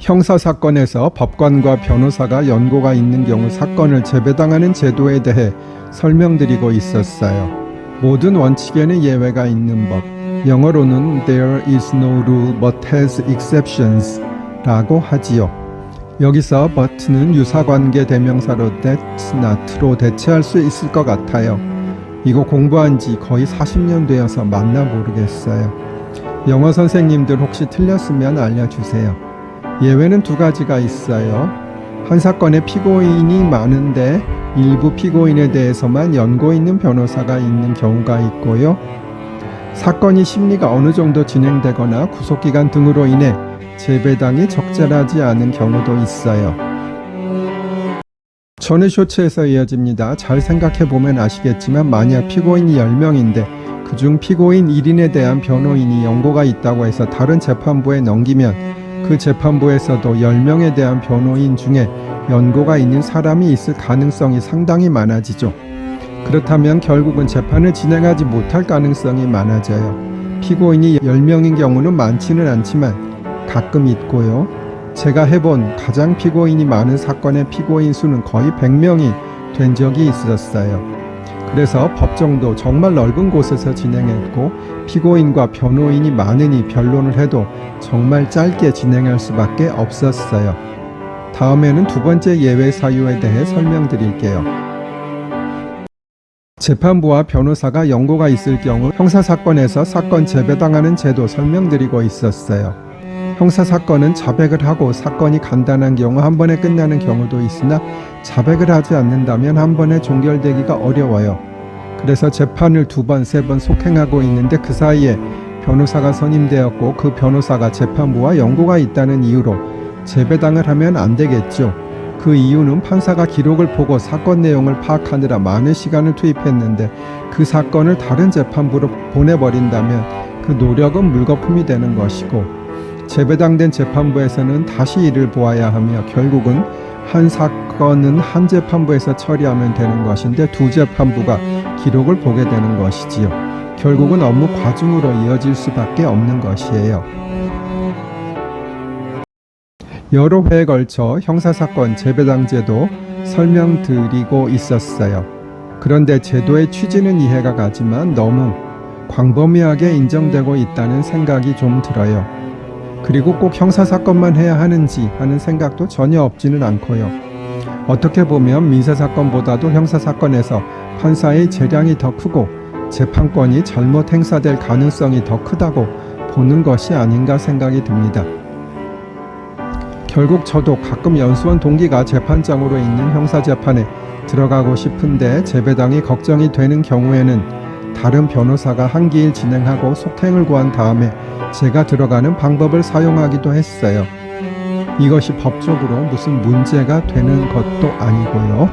형사 사건에서 법관과 변호사가 연고가 있는 경우 사건을 재배당하는 제도에 대해 설명드리고 있었어요. 모든 원칙에는 예외가 있는 법. 영어로는 there is no rule but has exceptions 라고 하지요. 여기서 but는 유사관계 대명사로 that, not로 대체할 수 있을 것 같아요. 이거 공부한 지 거의 40년 되어서 맞나 모르겠어요. 영어 선생님들 혹시 틀렸으면 알려주세요. 예외는 두 가지가 있어요. 한 사건에 피고인이 많은데 일부 피고인에 대해서만 연고 있는 변호사가 있는 경우가 있고요. 사건이 심리가 어느 정도 진행되거나 구속기간 등으로 인해 재배당이 적절하지 않은 경우도 있어요. 전의 쇼츠에서 이어집니다. 잘 생각해 보면 아시겠지만 만약 피고인이 10명인데 그중 피고인 1인에 대한 변호인이 연고가 있다고 해서 다른 재판부에 넘기면 그 재판부에서도 10명에 대한 변호인 중에 연고가 있는 사람이 있을 가능성이 상당히 많아지죠. 그렇다면 결국은 재판을 진행하지 못할 가능성이 많아져요. 피고인이 10명인 경우는 많지는 않지만 가끔 있고요. 제가 해본 가장 피고인이 많은 사건의 피고인 수는 거의 100명이 된 적이 있었어요. 그래서 법정도 정말 넓은 곳에서 진행했고 피고인과 변호인이 많으니 변론을 해도 정말 짧게 진행할 수밖에 없었어요. 다음에는 두 번째 예외 사유에 대해 설명드릴게요. 재판부와 변호사가 연고가 있을 경우 형사사건에서 사건 재배당하는 제도 설명드리고 있었어요. 형사 사건은 자백을 하고 사건이 간단한 경우 한 번에 끝나는 경우도 있으나 자백을 하지 않는다면 한 번에 종결되기가 어려워요. 그래서 재판을 두 번, 세 번 속행하고 있는데 그 사이에 변호사가 선임되었고 그 변호사가 재판부와 연고가 있다는 이유로 재배당을 하면 안 되겠죠. 그 이유는 판사가 기록을 보고 사건 내용을 파악하느라 많은 시간을 투입했는데 그 사건을 다른 재판부로 보내버린다면 그 노력은 물거품이 되는 것이고 재배당된 재판부에서는 다시 이를 보아야 하며 결국은 한 사건은 한 재판부에서 처리하면 되는 것인데 두 재판부가 기록을 보게 되는 것이지요. 결국은 업무 과중으로 이어질 수밖에 없는 것이에요. 여러 회에 걸쳐 형사사건 재배당 제도 설명드리고 있었어요. 그런데 제도의 취지는 이해가 가지만 너무 광범위하게 인정되고 있다는 생각이 좀 들어요. 그리고 꼭 형사사건만 해야 하는지 하는 생각도 전혀 없지는 않고요. 어떻게 보면 민사사건보다도 형사사건에서 판사의 재량이 더 크고 재판권이 잘못 행사될 가능성이 더 크다고 보는 것이 아닌가 생각이 듭니다. 결국 저도 가끔 연수원 동기가 재판장으로 있는 형사재판에 들어가고 싶은데 재배당이 걱정이 되는 경우에는 다른 변호사가 한 기일 진행하고 속행을 구한 다음에 제가 들어가는 방법을 사용하기도 했어요. 이것이 법적으로 무슨 문제가 되는 것도 아니고요.